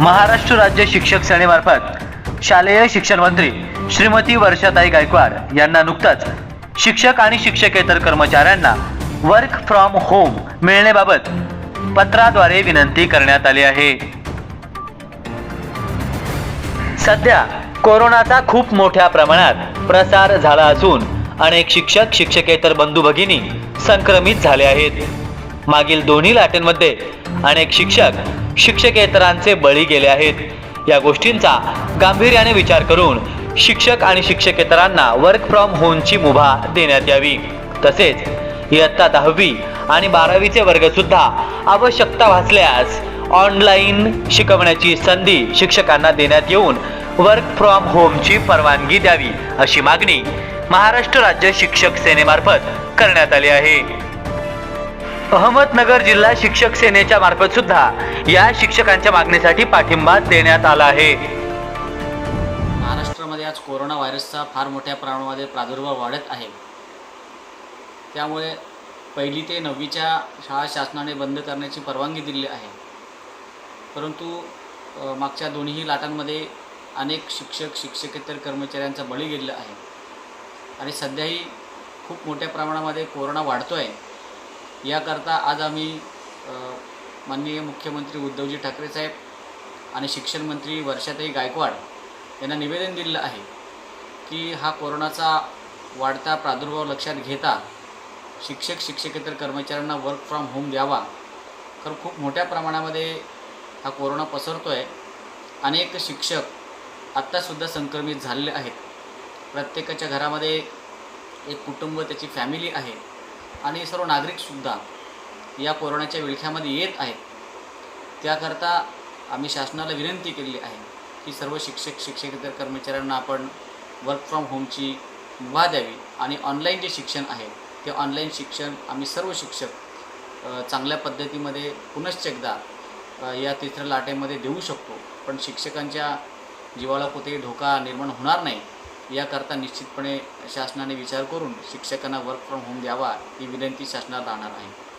महाराष्ट्र राज्य शिक्षक सेनेमार्फत शालेय शिक्षण मंत्री श्रीमती वर्षाताई गायकवाड यांना नुकताच शिक्षक आणि शिक्षकेतर कर्मचाऱ्यांना वर्क फ्रॉम होम मिळण्याबाबत पत्राद्वारे विनंती करण्यात आली आहे. सध्या कोरोनाचा खूप मोठ्या प्रमाणात प्रसार झाला असून अनेक शिक्षक शिक्षकेतर बंधू भगिनी संक्रमित झाले आहेत. मागील दोन्ही लाटेंमध्ये अनेक शिक्षक शिक्षकेतरांचे बळी गेले आहेत. या गोष्टींचा गांभीर्याने विचार करून शिक्षक आणि शिक्षकेतरांना वर्क फ्रॉम होमची मुभा देण्यात यावी. तसेच इयत्ता दहावी आणि बारावीचे वर्ग सुद्धा आवश्यकता भासल्यास ऑनलाईन शिकवण्याची संधी शिक्षकांना देण्यात येऊन वर्क फ्रॉम होमची परवानगी द्यावी अशी मागणी महाराष्ट्र राज्य शिक्षक सेनेमार्फत करण्यात आली आहे. अहमदनगर जिल्हा शिक्षक सेनेच्या मार्फत सुद्धा या शिक्षकांच्या मागणीसाठी पाठिंबा देण्यात आला आहे. महाराष्ट्रामध्ये आज कोरोना व्हायरसचा फार मोठ्या प्रमाणामध्ये प्रादुर्भाव वाढत आहे. त्यामुळे पहिली ते नववीच्या शाळा शासनाने बंद करण्याची परवानगी दिली आहे. परंतु मागच्या दोन्ही लाटांमध्ये अनेक शिक्षक शिक्षकेतर कर्मचाऱ्यांचा बळी गेलेला आहे. आणि सध्याही खूप मोठ्या प्रमाणामध्ये कोरोना वाढतो आहे याकरता आज आम्ही माननीय मुख्यमंत्री उद्धवजी ठाकरे साहेब आणि शिक्षण मंत्री वर्षाताई गायकवाड यांना निवेदन दिलेलं आहे की हा कोरोनाचा वाढता प्रादुर्भाव लक्षात घेता शिक्षक शिक्षकेतर कर्मचाऱ्यांना वर्क फ्रॉम होम द्यावा. खरं खूप मोठ्या प्रमाणामध्ये हा कोरोना पसरतो आहे अनेक शिक्षक आत्तासुद्धा संक्रमित झालेले आहेत. प्रत्येकाच्या घरामध्ये एक कुटुंब त्याची फॅमिली आहे. आणि सर्व नागरिकसुद्धा या कोरोनाच्या विळख्यामध्ये येत आहेत. त्याकरता आम्ही शासनाला विनंती केलेली आहे की सर्व शिक्षक शिक्षकेतर कर्मचाऱ्यांना आपण वर्क फ्रॉम होमची मुभा द्यावी आणि ऑनलाईन जे शिक्षण आहे ते ऑनलाईन शिक्षण आम्ही सर्व शिक्षक चांगल्या पद्धतीमध्ये पुनश्च एकदा या तिसऱ्या लाटेमध्ये देऊ शकतो. पण शिक्षकांच्या जीवाला कुठेही धोका निर्माण होणार नाही. याकरता निश्चितपणे शासनाने विचार करून शिक्षकांना वर्क फ्रॉम होम द्यावा ही विनंती शासनाला राहणार आहे.